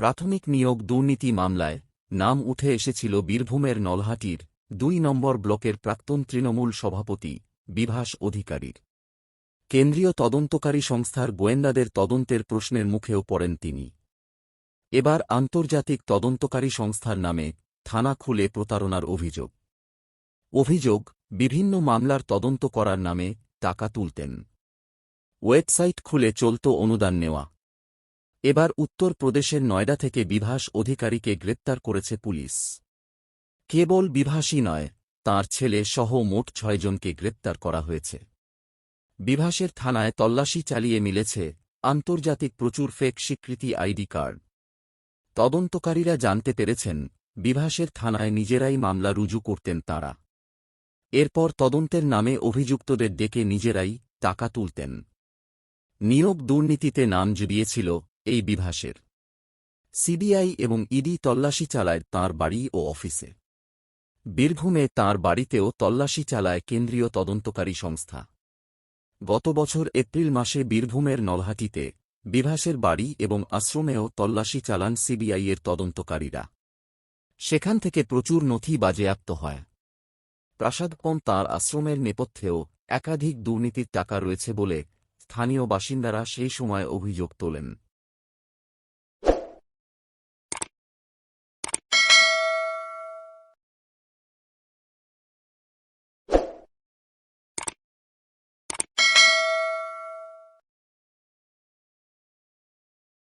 প্রাথমিক নিয়োগ দুর্নীতি মামলায় নাম উঠে এসেছিল বীরভূমের নলহাটির দুই নম্বর ব্লকের প্রাক্তন তৃণমূল সভাপতি বিভাস অধিকারীর। কেন্দ্রীয় তদন্তকারী সংস্থার গোয়েন্দাদের তদন্তের প্রশ্নের মুখেও পড়েন তিনি। এবার আন্তর্জাতিক তদন্তকারী সংস্থার নামে থানা খুলে প্রতারণার অভিযোগ। অভিযোগ, বিভিন্ন মামলার তদন্ত করার নামে টাকা তুলতেন। ওয়েবসাইট খুলে চলত অনুদান নেওয়া। এবার উত্তর প্রদেশের নয়ডা থেকে বিভাস অধিকারীকে গ্রেপ্তার করেছে পুলিশ। কেবল বিভাসই নয়, তার ছেলে সহ মোট ছয়জনকে গ্রেপ্তার করা হয়েছে। বিভাসের থানায় তল্লাশি চালিয়ে মিলেছে আন্তর্জাতিক প্রচুর ফেক স্বীকৃতি আইডি কার্ড। তদন্তকারীরা জানতে পেরেছেন, বিভাসের থানায় নিজেরাই মামলা রুজু করতেন তাঁরা। এরপর তদন্তের নামে অভিযুক্তদের ডেকে নিজেরাই টাকা তুলতেন। নিয়োগ দুর্নীতিতে নাম জুড়িয়েছিল এই বিভাসের। সিবিআই এবং ইডি তল্লাশি চালায় তাঁর বাড়ি ও অফিসে। বীরভূমে তাঁর বাড়িতেও তল্লাশি চালায় কেন্দ্রীয় তদন্তকারী সংস্থা। গত বছর এপ্রিল মাসে বীরভূমের নলহাটিতে বিভাসের বাড়ি এবং আশ্রমেও তল্লাশি চালান সিবিআইয়ের তদন্তকারীরা। সেখান থেকে প্রচুর নথি বাজেয়াপ্ত হয়। প্রাসাদপন তাঁর আশ্রমের নেপথ্যেও একাধিক দুর্নীতির টাকা রয়েছে বলে স্থানীয় বাসিন্দারা সেই সময় অভিযোগ তোলেন।